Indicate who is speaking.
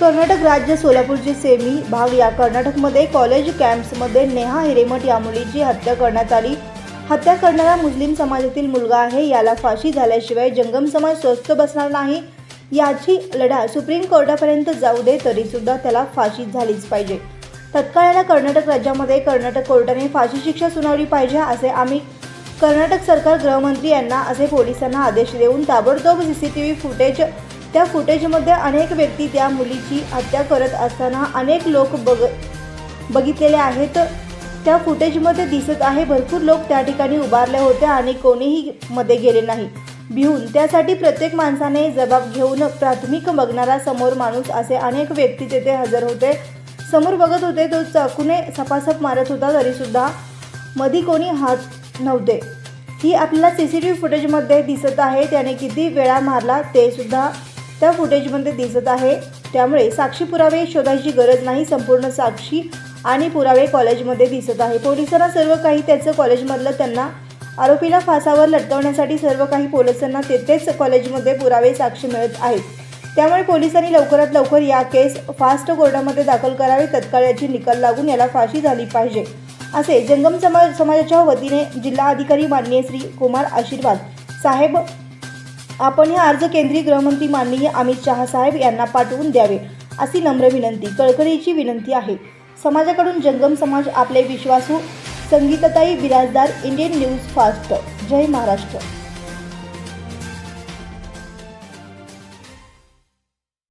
Speaker 1: कर्नाटक राज्य सोलापूरची सेमी भाग या कर्नाटकमध्ये कॉलेज कॅम्प्समध्ये नेहा हिरेमट या मुलीची हत्या करण्यात आली. हत्या करणारा मुस्लिम समाजातील मुलगा आहे. याला फाशी झाल्याशिवाय जंगम समाज स्वस्त बसणार नाही. याची लढा सुप्रीम कोर्टापर्यंत जाऊ दे तरीसुद्धा त्याला फाशी झालीच पाहिजे. तत्काळ याला कर्नाटक राज्यामध्ये कर्नाटक कोर्टाने फाशी शिक्षा सुनावली पाहिजे असे आम्ही कर्नाटक सरकार गृहमंत्री यांना असे पोलिसांना आदेश देऊन ताबडतोब C C T V footage त्या फुटेजमध्ये अनेक व्यक्ती त्या मुलीची हत्या करत असताना अनेक लोक बघ बघितलेले आहेत. त्या फुटेजमध्ये दिसत आहे भरपूर लोक त्या ठिकाणी उभारले होते आणि कोणीही मध्ये गेले नाही. भिवून त्यासाठी प्रत्येक माणसाने जबाब घेऊन प्राथमिक बघणारा समोर माणूस असे अनेक व्यक्ती तेथे हजर होते. समोर बघत होते तो चाकूने सपासप मारत होता तरीसुद्धा मधी कोणी हात नव्हते. ही आपल्याला सी सी टी व्ही फुटेजमध्ये दिसत आहे. त्याने किती वेळा मारला ते सुद्धा त्या फुटेजमध्ये दिसत आहे. त्यामुळे साक्षी पुरावे शोधायची गरज नाही. संपूर्ण साक्षी आणि पुरावे कॉलेजमध्ये दिसत आहे. पोलिसांना सर्व काही त्याचं कॉलेजमधलं त्यांना आरोपीला फासावर लटकवण्यासाठी सर्व काही पोलिसांना तेथेच कॉलेजमध्ये पुरावे साक्षी मिळत आहेत. त्यामुळे पोलिसांनी लवकरात लवकर या केस फास्ट कोर्टामध्ये दाखल करावे. तत्काळ याची निकाल लागून याला फाशी झाली पाहिजे. असे जंगम समाज समाजाच्या वतीने जिल्हाधिकारी माननीय श्री कुमार आशीर्वाद साहेब आपण हे अर्ज केंद्रीय गृहमंत्री माननीय अमित शहा साहेब यांना पाठवून द्यावे अशी नम्र विनंती कळकळीची विनंती आहे. समाजाकडून जंगम समाज आपले विश्वासू संगीतताई बिराजदार इंडियन न्यूज फास्ट. जय महाराष्ट्र.